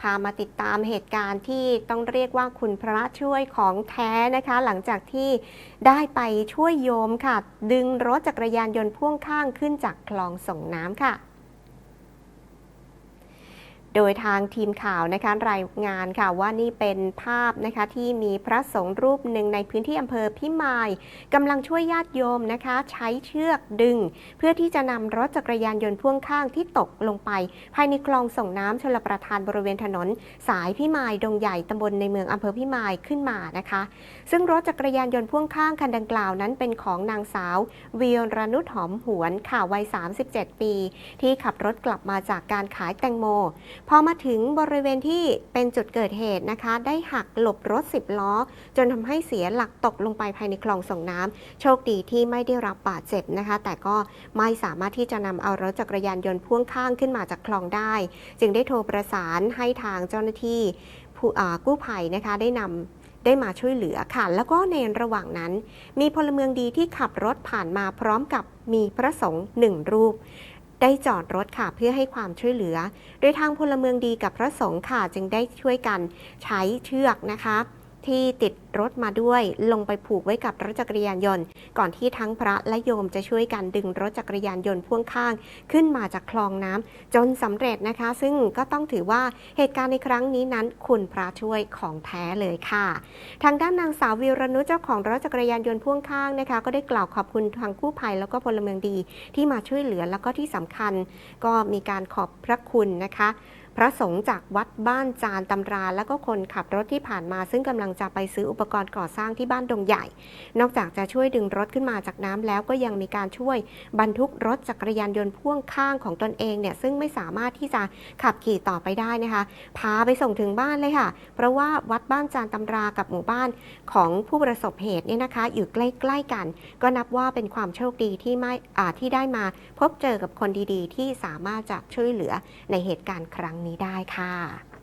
พามาติดตามเหตุการณ์ที่ต้องเรียกว่าคุณพระช่วยของแท้นะคะ หลังจากที่ได้ไปช่วยโยมค่ะ ดึงรถจักรยานยนต์พ่วงข้างขึ้นจากคลองส่งน้ำค่ะ โดยทางทีมข่าวนะคะรายงานค่ะว่านี่เป็นภาพนะคะที่มีพระสงฆ์รูปหนึ่งในพื้นที่อำเภอพิมายกำลังช่วยญาติโยมนะคะ ใช้เชือกดึง เพื่อที่จะนำรถจักรยานยนต์พ่วงข้างที่ตกลงไป ภายในคลองส่งน้ำชลประทานบริเวณถนน สายพิมายดงใหญ่ตำบลในเมืองอำเภอพิมายขึ้นมานะคะ ซึ่งรถจักรยานยนต์พ่วงข้างคันดังกล่าวนั้นเป็นของนางสาววีรนุชหอมหวนค่ะวัย 37 ปี ที่ขับรถกลับมาจากการขายแตงโมพอมาถึงบริเวณที่เป็นจุดเกิดเหตุนะคะ ได้หักหลบรถ 10 ล้อ จนทำให้เสียหลักตกลงไปภายในคลองส่งน้ำโชคดีที่ไม่ได้รับบาดเจ็บนะคะ แต่ก็ไม่สามารถที่จะนำเอารถจักรยานยนต์พ่วงข้างขึ้นมาจากคลองได้ จึงได้โทรประสานให้ทางเจ้าหน้าที่ผู้กู้ภัยนะคะได้นำได้มาช่วยเหลือค่ะ แล้วก็ในระหว่างนั้น มีพลเมืองดีที่ขับรถผ่านมาพร้อมกับมีพระสงฆ์หนึ่งรูป ได้จอดรถค่ะเพื่อให้ความช่วยเหลือ โดยทางพลเมืองดีกับพระสงฆ์ค่ะจึงได้ช่วยกันใช้เชือกนะคะ ที่ติดรถมาด้วยลงไปผูกไว้กับรถจักรยานยนต์ ก่อนที่ทั้งพระและโยมจะช่วยกันดึงรถจักรยานยนต์พ่วงข้าง ขึ้นมาจากคลองน้ำจนสำเร็จนะคะ ซึ่งก็ต้องถือว่าเหตุการณ์ในครั้งนี้นั้น คุณพระช่วยของแท้เลยค่ะ ทางด้านนางสาววีรนุเจ้าของรถจักรยานยนต์พ่วงข้างนะคะ ก็ได้กล่าวขอบคุณทางกู้ภัยแล้วก็พลเมืองดีที่มาช่วยเหลือแล้วก็ที่สำคัญ ก็มีการขอบพระคุณนะคะ พระสงฆ์จากวัดบ้านจานตำรา แล้วก็คนขับรถที่ผ่านมา ซึ่งกำลังจะไปซื้ออุปกรณ์ก่อสร้างที่บ้านดงใหญ่ นอกจากจะช่วยดึงรถขึ้นมาจากน้ำแล้วก็ยังมีการช่วยบรรทุกรถจักรยานยนต์พ่วงข้างของตนเองเนี่ยซึ่งไม่สามารถที่จะขับขี่ต่อไปได้นะคะ พาไปส่งถึงบ้านเลยค่ะ เพราะว่าวัดบ้านจานตำรากับหมู่บ้านของผู้ประสบเหตุเนี่ยนะคะ อยู่ใกล้ๆกัน ก็นับว่าเป็นความโชคดีที่ไม่ที่ได้มาพบเจอกับคนดีๆ ที่สามารถจะช่วยเหลือในเหตุการณ์ครั้งนี้ได้ค่ะ